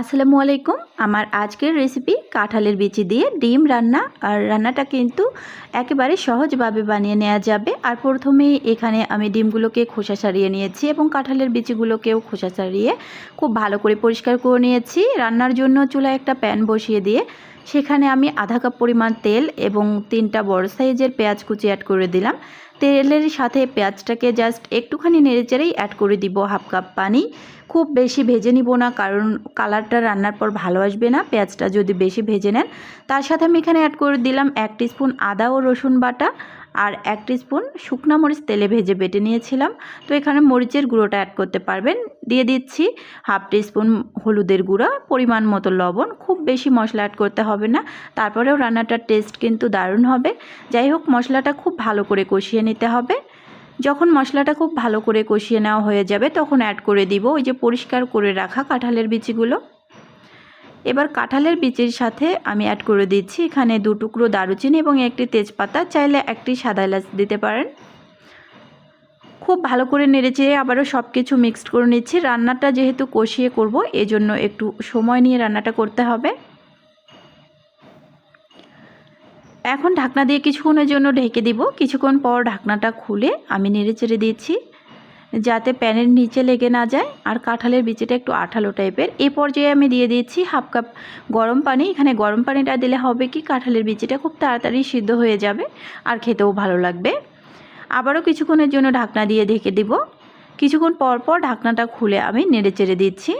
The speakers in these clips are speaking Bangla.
আসসালামু আলাইকুম। আমার আজকের রেসিপি কাঁঠালের বিচি দিয়ে ডিম রান্না। আর রান্নাটা কিন্তু একেবারে সহজভাবে বানিয়ে নেওয়া যাবে। আর প্রথমেই এখানে আমি ডিমগুলোকে খোসা সারিয়ে নিয়েছি এবং কাঁঠালের বিচিগুলোকেও খোসা সারিয়ে খুব ভালো করে পরিষ্কার করে নিয়েছি। রান্নার জন্য চুলায় একটা প্যান বসিয়ে দিয়ে সেখানে আমি আধা কাপ পরিমাণ তেল এবং তিনটা বড় সাইজের পেঁয়াজ কুচি অ্যাড করে দিলাম। তেলের সাথে পেঁয়াজটাকে জাস্ট একটুখানি নেড়েচেড়েই অ্যাড করে দিব হাফ কাপ পানি। খুব বেশি ভেজে নিব না, কারণ কালারটা রান্নার পর ভালো আসবে না, পেঁয়াজটা যদি বেশি ভেজে নেন। তার সাথে আমি এখানে অ্যাড করে দিলাম এক স্পুন আদা ও রসুন বাটা। আর এক স্পুন শুকনা মরিচ তেলে ভেজে বেটে নিয়েছিলাম। তো এখানে মরিচের গুঁড়োটা অ্যাড করতে পারবেন। দিয়ে দিচ্ছি হাফ স্পুন হলুদের গুঁড়া, পরিমাণ মতো লবণ। খুব বেশি মশলা অ্যাড করতে হবে না। তারপরেও রান্নাটার টেস্ট কিন্তু দারুণ হবে। যাই হোক, মশলাটা খুব ভালো করে কষিয়ে নিতে হবে। যখন মশলাটা খুব ভালো করে কষিয়ে নেওয়া হয়ে যাবে, তখন অ্যাড করে দিব ওই যে পরিষ্কার করে রাখা কাঁঠালের বিচিগুলো। এবার কাঁঠালের বিচির সাথে আমি অ্যাড করে দিচ্ছি এখানে দু টুকরো দারুচিনি এবং একটি তেজপাতা। চাইলে একটি সাদা এলাচ দিতে পারেন। খুব ভালো করে নেড়েচেড়ে আবারও সব কিছু মিক্সড করে নিচ্ছি। রান্নাটা যেহেতু কষিয়ে করব, এজন্য একটু সময় নিয়ে রান্নাটা করতে হবে। এখন ঢাকনা দিয়ে কিছুক্ষণের জন্য ঢেকে দিব। কিছুক্ষণ পর ঢাকনাটা খুলে আমি নেড়ে চেড়ে দিচ্ছি। যাতে প্যানের নিচে লেগে না যায় আর কাঁঠালের বিচিটা একটু আঠালো টাইপের। এই পর্যায়ে আমি দিয়ে দিচ্ছি হাফ কাপ গরম পানি। এখানে গরম পানিটা দিলে হবে কি কাঁঠালের বিচিটা খুব তাড়াতাড়ি সিদ্ধ হয়ে যাবে আর খেতেও ভালো লাগবে। আবারও কিছুক্ষণের জন্য ঢাকনা দিয়ে ঢেকে দিব। কিছুক্ষণ পর পর ঢাকনাটা খুলে আমি নেড়ে চেড়ে দিচ্ছি।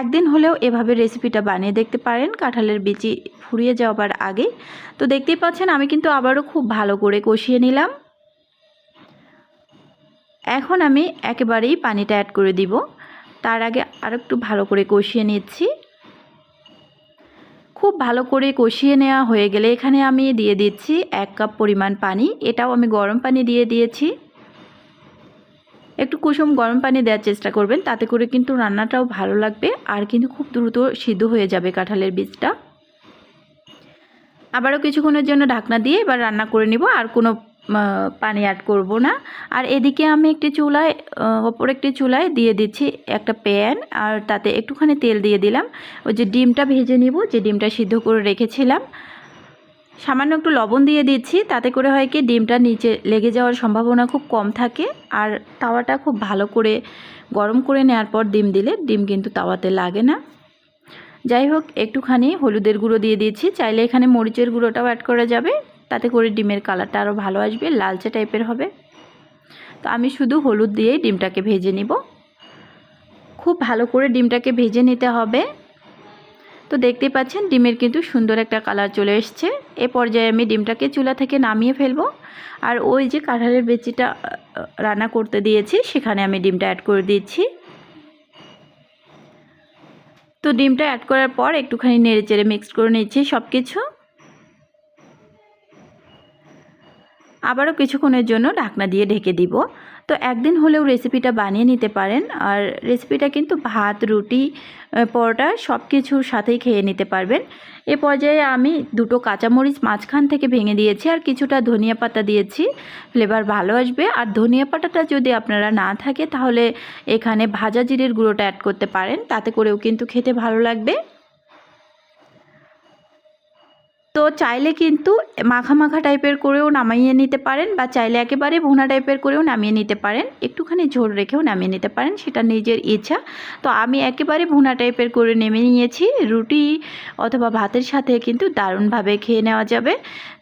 একদিন হলেও এভাবে রেসিপিটা বানিয়ে দেখতে পারেন। কাঁঠালের বিচি ফুরিয়ে যাওয়ার আগে। তো দেখতেই পাচ্ছেন আমি কিন্তু আবারও খুব ভালো করে কষিয়ে নিলাম। এখন আমি একেবারেই পানিটা অ্যাড করে দিব। তার আগে আর একটু ভালো করে কষিয়ে নিচ্ছি। খুব ভালো করে কষিয়ে নেওয়া হয়ে গেলে এখানে আমি দিয়ে দিচ্ছি এক কাপ পরিমাণ পানি। এটাও আমি গরম পানি দিয়ে দিয়েছি। একটু কুসুম গরম পানি দেওয়ার চেষ্টা করবেন, তাতে করে কিন্তু রান্নাটাও ভালো লাগবে আর কিন্তু খুব দ্রুত সিদ্ধ হয়ে যাবে কাঁঠালের বীজটা। আবারও কিছুক্ষণের জন্য ঢাকনা দিয়ে এবার রান্না করে নিব, আর কোনো পানি অ্যাড করব না। আর এদিকে আমি একটি চুলায় ওপর একটি চুলায় দিয়ে দিচ্ছি একটা প্যান আর তাতে একটুখানি তেল দিয়ে দিলাম। ওই যে ডিমটা ভেজে নিব, যে ডিমটা সিদ্ধ করে রেখেছিলাম। সামান্য একটু লবণ দিয়ে দিচ্ছি, তাতে করে হয় কি ডিমটা নিচে লেগে যাওয়ার সম্ভাবনা খুব কম থাকে, আর তাওয়াটা খুব ভালো করে গরম করে নেওয়ার পর ডিম দিলে ডিম কিন্তু তাওয়াতে লাগে না। যাই হোক, একটুখানি হলুদের গুঁড়ো দিয়ে দিয়েছি চাইলে এখানে মরিচের গুঁড়োটাও অ্যাড করা যাবে। তাতে করে ডিমের কালারটা আরও ভালো আসবে, লালচে টাইপের হবে। তো আমি শুধু হলুদ দিয়েই ডিমটাকে ভেজে নিব। খুব ভালো করে ডিমটাকে ভেজে নিতে হবে। তো দেখতে পাচ্ছেন ডিমের কিন্তু সুন্দর একটা কালার চলে এসছে। এ পর্যায়ে আমি ডিমটাকে চুলা থেকে নামিয়ে ফেলব। আর ওই যে কাঁঠালের বেচিটা রান্না করতে দিয়েছি, সেখানে আমি ডিমটা অ্যাড করে দিচ্ছি। তো ডিমটা অ্যাড করার পর একটুখানি নেড়ে চেড়ে মিক্সড করে নিচ্ছি সব কিছু আবারও কিছুক্ষণের জন্য ঢাকনা দিয়ে ঢেকে দিব। তো একদিন হলেও রেসিপিটা বানিয়ে নিতে পারেন। আর রেসিপিটা কিন্তু ভাত, রুটি পরোটা সব কিছুর সাথেই খেয়ে নিতে পারবেন। এ পর্যায়ে আমি দুটো কাঁচামরিচ মাঝখান থেকে ভেঙে দিয়েছি আর কিছুটা ধনিয়া পাতা দিয়েছি। ফ্লেভার ভালো আসবে। আর ধনিয়া পাতাটা যদি আপনারা না থাকে তাহলে এখানে ভাজা জিরের গুঁড়োটা অ্যাড করতে পারেন। তাতে করেও কিন্তু খেতে ভালো লাগবে। তো চাইলে কিন্তু মাখা মাখা টাইপের করেও নামিয়ে নিতে পারেন বা চাইলে একেবারে ভুনা টাইপের করেও নামিয়ে নিতে পারেন। একটুখানি ঝোল রেখেও নামিয়ে নিতে পারেন, সেটা নিজের ইচ্ছা। তো আমি একেবারে ভুনা টাইপের করে নেমে নিয়েছি। রুটি অথবা ভাতের সাথে কিন্তু দারুণভাবে খেয়ে নেওয়া যাবে।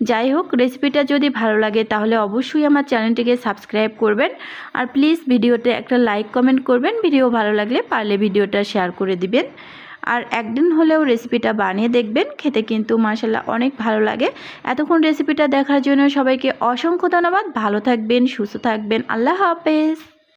যাই হোক, রেসিপিটা যদি ভালো লাগে তাহলে অবশ্যই আমার চ্যানেলটিকে সাবস্ক্রাইব করবেন। আর প্লিজ ভিডিওতে একটা লাইক কমেন্ট করবেন। ভিডিও ভালো লাগলে পারলে ভিডিওটা শেয়ার করে দিবেন। আর একদিন হলেও রেসিপিটা বানিয়ে দেখবেন। খেতে কিন্তু মাসাল্লাহ অনেক ভালো লাগে। এতক্ষণ রেসিপিটা দেখার জন্য সবাইকে অসংখ্য ধন্যবাদ। ভালো থাকবেন, সুস্থ থাকবেন। আল্লাহ হাফেজ।